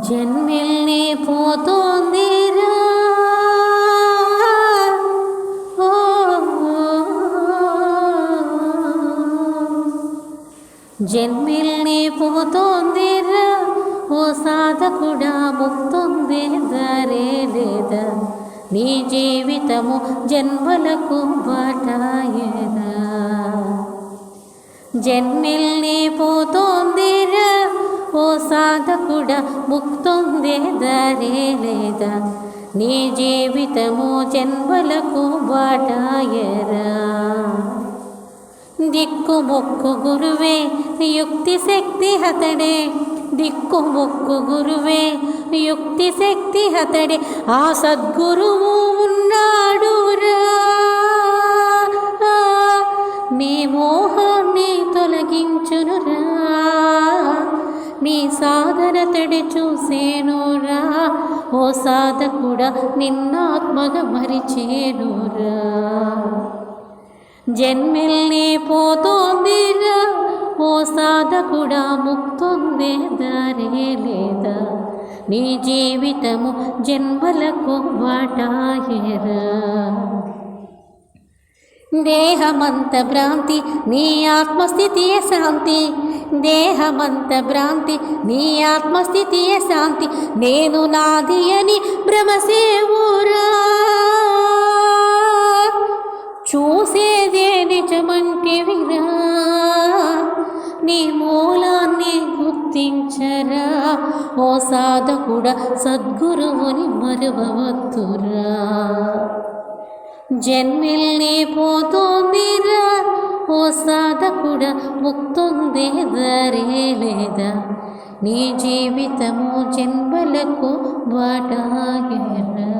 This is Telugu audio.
జన్మిల్ని పోతోందిరా జన్మిల్ని పోతోందిరా ఓ సాధకుడా ముక్తుంది దరే లేదా నీ జీవితము జన్మలకు బాటాయరా జన్మిల్ని పోతోందిరా ఓ సాధకుడ ముక్తుందే దారే లేదా? నీ జీవితము జన్మలకు బాటాయరా దిక్కు మొక్కు గురువే యుక్తి శక్తి హతడే. దిక్కు మొక్కు గురువే యుక్తి శక్తి హతడే. ఆ సద్గురువు ఉన్నాడురా. మేమో నీ సాధన తడి చూసేనోరా ఓ సాధకుడ నిన్నాత్మగ మరిచేనోరా జన్మిల్ని పోతోందిరా ఓ సాధకుడా ముక్తుందే దారే లేదా. నీ జీవితము జన్మలకు వాటాయరా దేహమంత భ్రాంతి నీ ఆత్మస్థితియే శాంతి. దేహమంత భ్రాంతి నీ ఆత్మస్థితియే శాంతి. నేను నాది అని భ్రమసేవురా చూసేదే నిజమంటివిరా నీ మూలాన్ని గుర్తించరా. ఓ సాధకుడ సద్గురువుని మరువవద్దురా. జన్మిల్ని పోతోందిరా ఓ సాధకుడ ముక్తొందే దరే లేదా నీ జీవితము జన్మలకు బాటాయరా